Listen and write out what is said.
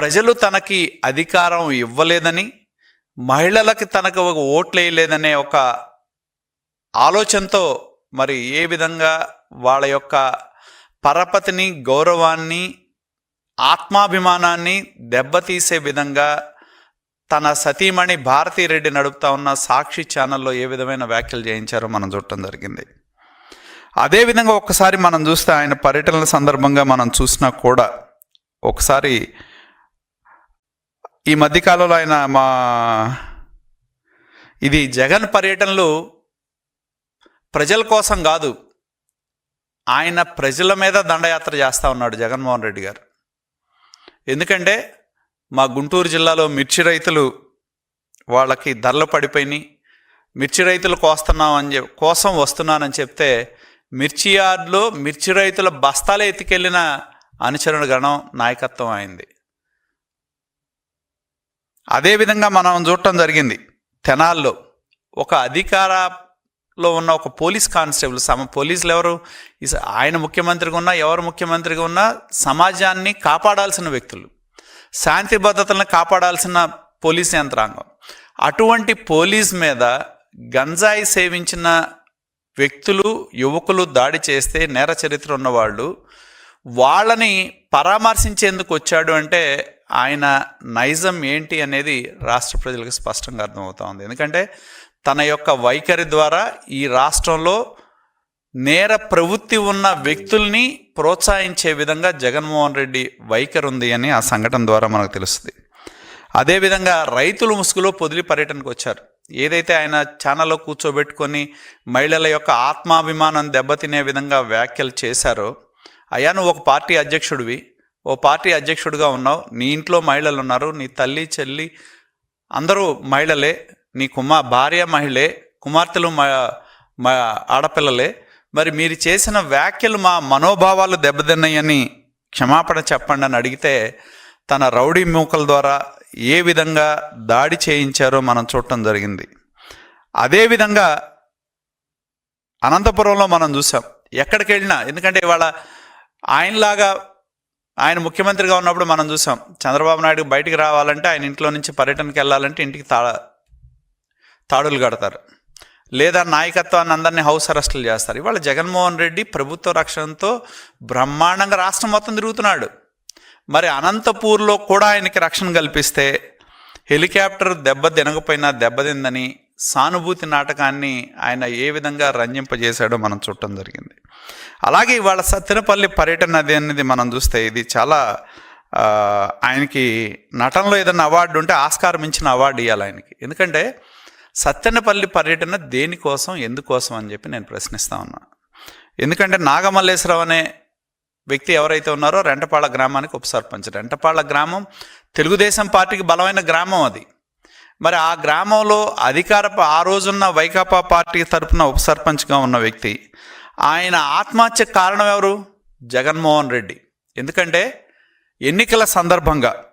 ప్రజలు తనకి అధికారం ఇవ్వలేదని మహిళలకి తనకు ఒక ఓట్లు వేయలేదనే ఒక ఆలోచనతో మరి ఏ విధంగా వాళ్ళ యొక్క పరపతిని గౌరవాన్ని ఆత్మాభిమానాన్ని దెబ్బతీసే విధంగా తన సతీమణి భారతీరెడ్డి నడుపుతా ఉన్న సాక్షి ఛానల్లో ఏ విధమైన వ్యాఖ్యలు చేయించారో మనం చూడటం జరిగింది. అదేవిధంగా ఒక్కసారి మనం చూస్తే ఆయన పర్యటనల సందర్భంగా మనం చూసినా కూడా ఒకసారి ఈ మధ్యకాలంలో ఆయన మా ఇది జగన్ పర్యటనలు ప్రజల కోసం కాదు. ఆయన ప్రజల మీద దండయాత్ర చేస్తూ ఉన్నాడు జగన్మోహన్ రెడ్డి గారు. ఎందుకంటే మా గుంటూరు జిల్లాలో మిర్చి రైతులు వాళ్ళకి ధరలు పడిపోయినాయి. మిర్చి రైతులు కోస్తున్నాం అని చెప్ కోసం వస్తున్నానని చెప్తే మిర్చి యార్డ్లో మిర్చి రైతుల బస్తాలే ఎత్తుకెళ్ళిన అనుచరుడు గణం నాయకత్వం అయింది. అదేవిధంగా మనం చూడటం జరిగింది. తెనాల్లో ఒక అధికారలో ఉన్న ఒక పోలీస్ కానిస్టేబుల్ సమ పోలీసులు ఎవరు? ఆయన ముఖ్యమంత్రిగా ఉన్నా ఎవరు ముఖ్యమంత్రిగా ఉన్నా సమాజాన్ని కాపాడాల్సిన వ్యక్తులు. శాంతి భద్రతలను కాపాడాల్సిన పోలీస్ యంత్రాంగం. అటువంటి పోలీస్ మీద గంజాయి సేవించిన వ్యక్తులు యువకులు దాడి చేస్తే నేర చరిత్ర ఉన్నవాళ్ళు వాళ్ళని పరామర్శించేందుకు వచ్చాడు అంటే ఆయన నైజం ఏంటి అనేది రాష్ట్ర ప్రజలకు స్పష్టంగా అర్థమవుతా ఉంది. ఎందుకంటే తన యొక్క వైఖరి ద్వారా ఈ రాష్ట్రంలో నేర ప్రవృత్తి ఉన్న వ్యక్తుల్ని ప్రోత్సహించే విధంగా జగన్మోహన్ రెడ్డి వైఖరి ఉంది అని ఆ సంఘటన ద్వారా మనకు తెలుస్తుంది. అదేవిధంగా రైతులు ముసుగులో పొదిలి పర్యటనకు వచ్చారు. ఏదైతే ఆయన ఛానల్లో కూర్చోబెట్టుకొని మహిళల యొక్క ఆత్మాభిమానం దెబ్బతినే విధంగా వ్యాఖ్యలు చేశారో అయ్యా నువ్వు ఒక పార్టీ అధ్యక్షుడివి. ఓ పార్టీ అధ్యక్షుడిగా ఉన్నావు. నీ ఇంట్లో మహిళలు ఉన్నారు. నీ తల్లి చెల్లి అందరూ మహిళలే. నీ కుమార్ భార్య మహిళే. కుమార్తెలు మా ఆడపిల్లలే. మరి మీరు చేసిన వ్యాఖ్యలు మా మనోభావాలు దెబ్బతిన్నాయని క్షమాపణ చెప్పండి అని అడిగితే తన రౌడీ మూకల ద్వారా ఏ విధంగా దాడి చేయించారో మనం చూడటం జరిగింది. అదేవిధంగా అనంతపురంలో మనం చూసాం. ఎక్కడికి వెళ్ళినా ఎందుకంటే ఇవాళ ఆయనలాగా ఆయన ముఖ్యమంత్రిగా ఉన్నప్పుడు మనం చూసాం చంద్రబాబు నాయుడు బయటికి రావాలంటే ఆయన ఇంట్లో నుంచి పర్యటనకి వెళ్ళాలంటే ఇంటికి తా తాడులు కడతారు. లేదా నాయకత్వాన్ని అందరినీ హౌస్ అరెస్టులు చేస్తారు. ఇవాళ జగన్మోహన్ రెడ్డి ప్రభుత్వ రక్షణతో బ్రహ్మాండంగా రాష్ట్రం మొత్తం తిరుగుతున్నాడు. మరి అనంతపూర్లో కూడా ఆయనకి రక్షణ కల్పిస్తే హెలికాప్టర్ దెబ్బ తినకపోయినా దెబ్బతిందని సానుభూతి నాటకాన్ని ఆయన ఏ విధంగా రంజింపజేశాడో మనం చూడటం జరిగింది. అలాగే ఇవాళ సత్తెనపల్లి పర్యటన అది అనేది మనం చూస్తే ఇది చాలా ఆయనకి నటనలో ఏదైనా అవార్డు ఉంటే ఆస్కారం ఇచ్చిన అవార్డు ఇవ్వాలి ఆయనకి. ఎందుకంటే సత్తెనపల్లి పర్యటన దేనికోసం ఎందుకోసం అని చెప్పి నేను ప్రశ్నిస్తా ఉన్నా. ఎందుకంటే నాగమల్లేశ్వరరావు అనే వ్యక్తి ఎవరైతే ఉన్నారో రెంటపాళ్ళ గ్రామానికి ఉప సర్పంచ్. రెంటపాళ్ళ గ్రామం తెలుగుదేశం పార్టీకి బలమైన గ్రామం అది. మరి ఆ గ్రామంలో అధికార ఆ రోజున్న వైకాపా పార్టీ తరపున ఉప సర్పంచ్గా ఉన్న వ్యక్తి ఆయన ఆత్మహత్య కారణం ఎవరు? జగన్మోహన్ రెడ్డి. ఎందుకంటే ఎన్నికల సందర్భంగా